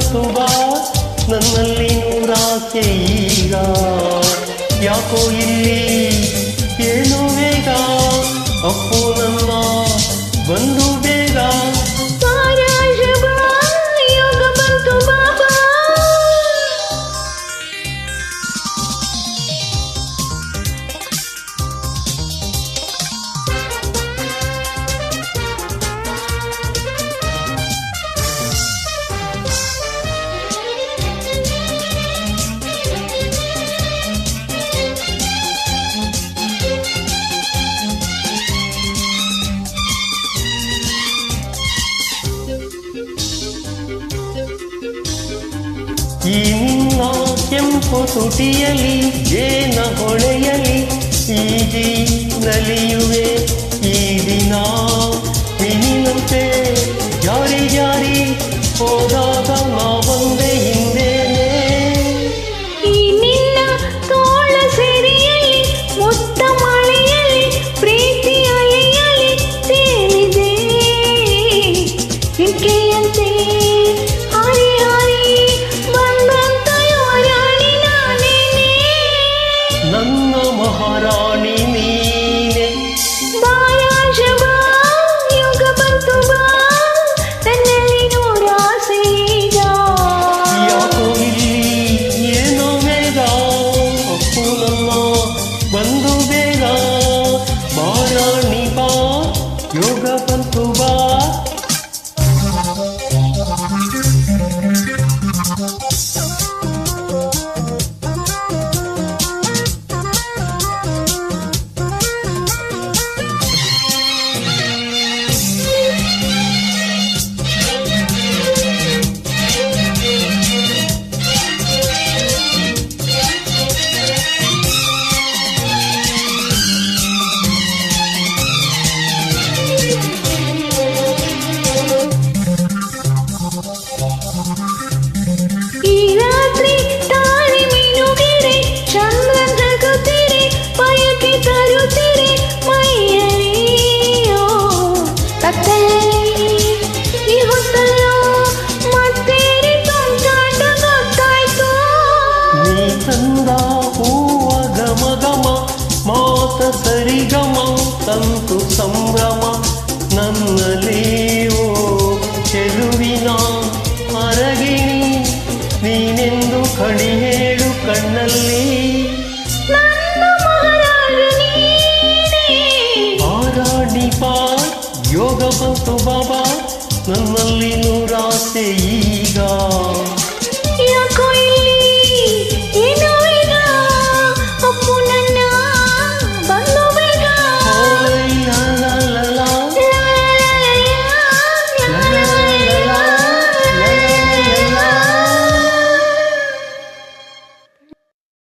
ಸುಬಾ ನನ್ನಲ್ಲಿ ನೂರಾಸೆ ಈಗ. ಯಾಕೋ ಇಲ್ಲಿ ಏನೋ ಸೊಂಪು ತುಟಿಯಲಿ ಜೇನ ಹೊಳೆಯಲಿ ಈದಿ ನಲಿಯುವೆ ಈ ದಿನ. মহারানী ಸರಿಗಮವು ತಂತು ಸಂಭ್ರಮ ನನ್ನಲ್ಲಿಯೋ ಚೆಲುವಿನ ಮರಗಿಣಿ ನೀನೆಂದು ಕಣಿ ಹೇಳು ಕಣ್ಣಲ್ಲಿ. ಹಾರಾಡಿ ಪಾರ್ ಯೋಗ ಬಂತು ಬಾಬಾ ನನ್ನಲ್ಲಿ ನೂರಾಸೆ ಈಗ.